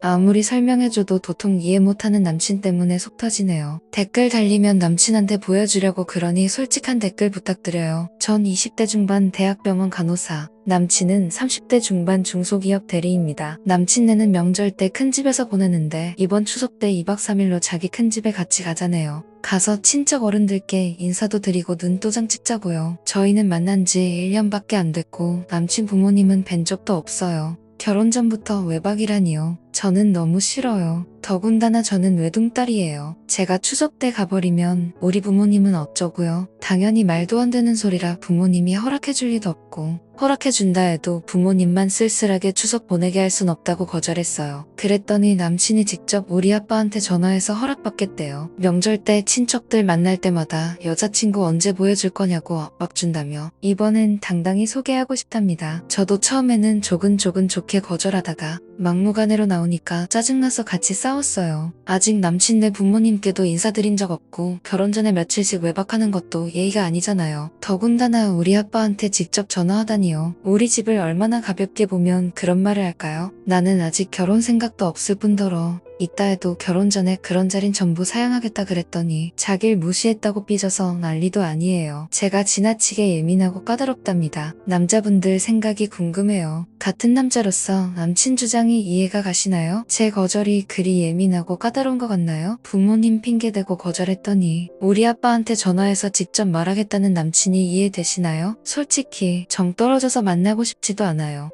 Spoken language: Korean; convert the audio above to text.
아무리 설명해줘도 도통 이해 못하는 남친 때문에 속 터지네요. 댓글 달리면 남친한테 보여주려고 그러니 솔직한 댓글 부탁드려요. 전 20대 중반 대학병원 간호사, 남친은 30대 중반 중소기업 대리입니다. 남친네는 명절 때 큰 집에서 보내는데 이번 추석 때 2박 3일로 자기 큰 집에 같이 가자네요. 가서 친척 어른들께 인사도 드리고 눈도장 찍자고요. 저희는 만난 지 1년밖에 안 됐고 남친 부모님은 뵌 적도 없어요. 결혼 전부터 외박이라니요. 저는 너무 싫어요. 더군다나 저는 외동딸이에요. 제가 추석 때 가버리면 우리 부모님은 어쩌고요. 당연히 말도 안 되는 소리라 부모님이 허락해줄 리도 없고 허락해준다 해도 부모님만 쓸쓸하게 추석 보내게 할 순 없다고 거절했어요. 그랬더니 남친이 직접 우리 아빠한테 전화해서 허락받겠대요. 명절 때 친척들 만날 때마다 여자친구 언제 보여줄 거냐고 압박 준다며 이번엔 당당히 소개하고 싶답니다. 저도 처음에는 조근조근 좋게 거절하다가 막무가내로 나오니까 짜증나서 같이 싸 웠어요. 아직 남친네 부모님께도 인사드린 적 없고 결혼 전에 며칠씩 외박하는 것도 예의가 아니잖아요. 더군다나 우리 아빠한테 직접 전화하다니요. 우리 집을 얼마나 가볍게 보면 그런 말을 할까요? 나는 아직 결혼 생각도 없을 뿐더러 이따 해도 결혼 전에 그런 자린 전부 사양하겠다 그랬더니 자길 무시했다고 삐져서 난리도 아니에요. 제가 지나치게 예민하고 까다롭답니다. 남자분들 생각이 궁금해요. 같은 남자로서 남친 주장이 이해가 가시나요? 제 거절이 그리 예민하고 까다로운 것 같나요? 부모님 핑계대고 거절했더니 우리 아빠한테 전화해서 직접 말하겠다는 남친이 이해되시나요? 솔직히 정 떨어져서 만나고 싶지도 않아요.